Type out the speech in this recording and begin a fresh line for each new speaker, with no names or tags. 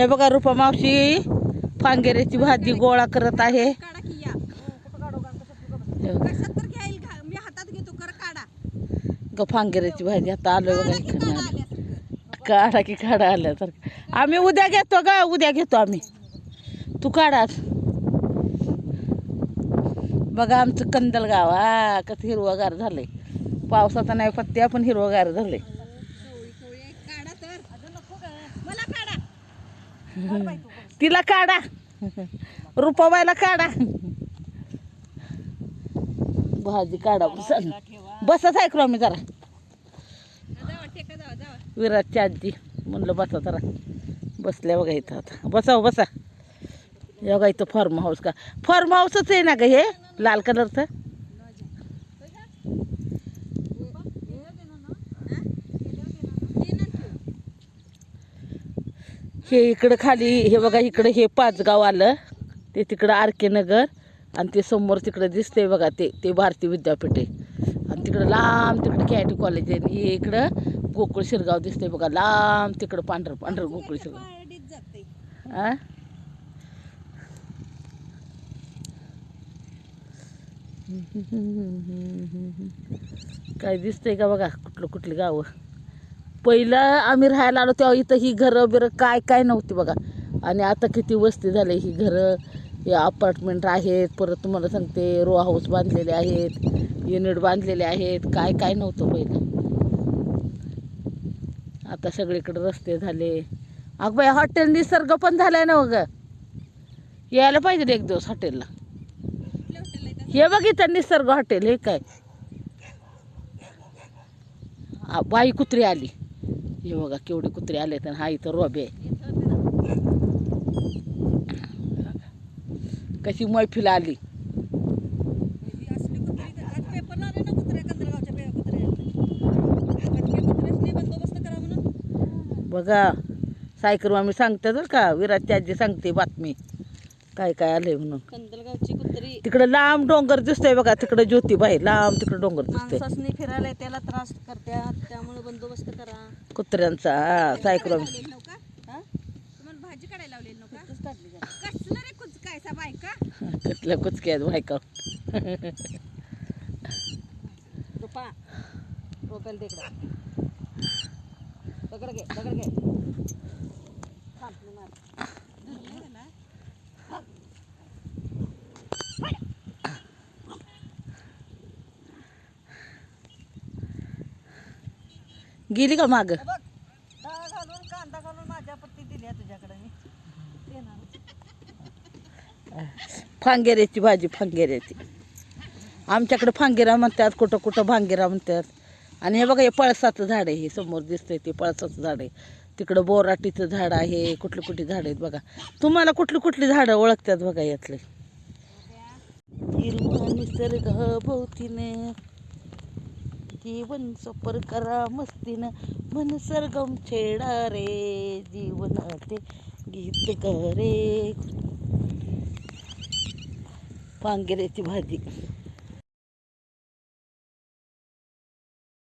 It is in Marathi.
हे बघा रुपा मावशी फांगेऱ्याची भाजी गोळा करत आहे.
काढा की हातात घेतो
ग फांगेऱ्याची भाजी आता आलो बघा
काढा की काढा आल्यासारखं.
आल्या तर आम्ही उद्या घेतो ग उद्या घेतो आम्ही. तू काढा बघा आमचं कंदल गाव हा कसं हिरवगार झालंय. पावसाचा नाही पत्त्या पण हिरवगार झालंय. तिला काढा. रुपाबाईला काढा. भाजी काढा बस आहे ऐकलो आम्ही जरा.
जावा
विराटची आजी म्हणलं बसा जरा. बसल्या बघा इथं आता. बसा हो, बसा. योगा बघा इथं फार्म हाऊस का. फार्म हाऊसच आहे ना ग हे? लाल कलरचं? हे इकडं खाली हे बघा इकडं हे पाचगाव आलं. ते तिकडं आर के नगर आणि ते समोर तिकडं दिसतंय बघा ते ते भारतीय विद्यापीठ आहे. आणि तिकडं लांब तिकडं के आय टी कॉलेज आहे. आणि हे इकडं गोकुळ शिरगाव दिसतंय बघा लांब तिकडं पांढरं पांढर गोकुळ शिरगाव. हां काय दिसतंय का बघा कुठलं कुठली गावं? पहिलं आम्ही राहायला आलो तेव्हा इथं ही घरं बिरं काय काय नव्हती बघा. आणि आता किती वस्ती झाली ही घरं. हे अपार्टमेंट आहेत परत तुम्हाला सांगते रो हाऊस बांधलेले आहेत युनिट बांधलेले आहेत काय काय नव्हतं पहिलं. आता सगळीकडे रस्ते झाले. अगं बाई हॉटेल निसर्ग पण झालाय ना बघ. यायला पाहिजे एक दिवस हॉटेलला हे बघ इथं निसर्ग हॉटेल हे काय? आ, बाई कुत्री आली. हे बघा केवढे कुत्रे आले तर हा इथं रोबे कशी मैफिल आली.
असले कुत्रे तर आज पेपरला कुत्र्या करा
बघा सायकर मामी सांगते का विराज आजी सांगते बातमी. काय काय आलंय म्हणून.
कंदलगावची कुत्री.
तिकडं लांब डोंगर दिसतोय बघा तिकडं ज्योतिबाई लांब तिकडं डोंगर दिसतोय.
माणसासनी फिरायला त्याला त्रास करत्यात त्यामुळे बंदोबस्त करा.
कुत्र्यांचा हा
नव्हता हा? तुम्हाला भाजी काढायला लावलेली नव्हता कसलं रे कुच काय सा बायका?
कसल्या कुचक्यात बायका?
रुपा तिकडं दगड घे दगड घे. थांब, मी मार. धरलंय त्याला.
गेली का माग?
घालून कांदा घालून माझ्या पत्ती दिल्या तुझ्याकडे मी.
फांगेऱ्याची भाजी फांगेऱ्याची. आमच्याकडे फांगेरा म्हणतात कुठं कुठं भांगेरा म्हणतात. आणि हे बघा हे पळसाचं झाड आहे हे समोर दिसतंय ते पळसाचं झाड आहे. तिकडं बोराटीचं झाड आहे कुठली कुठली झाड आहेत बघा. तुम्हाला कुठली कुठली झाडं ओळखतात बघा यातले? हिरवा निसर्ग भोवतीने जीवन सफर करा मस्तीनं. मन सरगम छेडा रे जीवन ते गीत करे पांगेऱ्याची भाजी.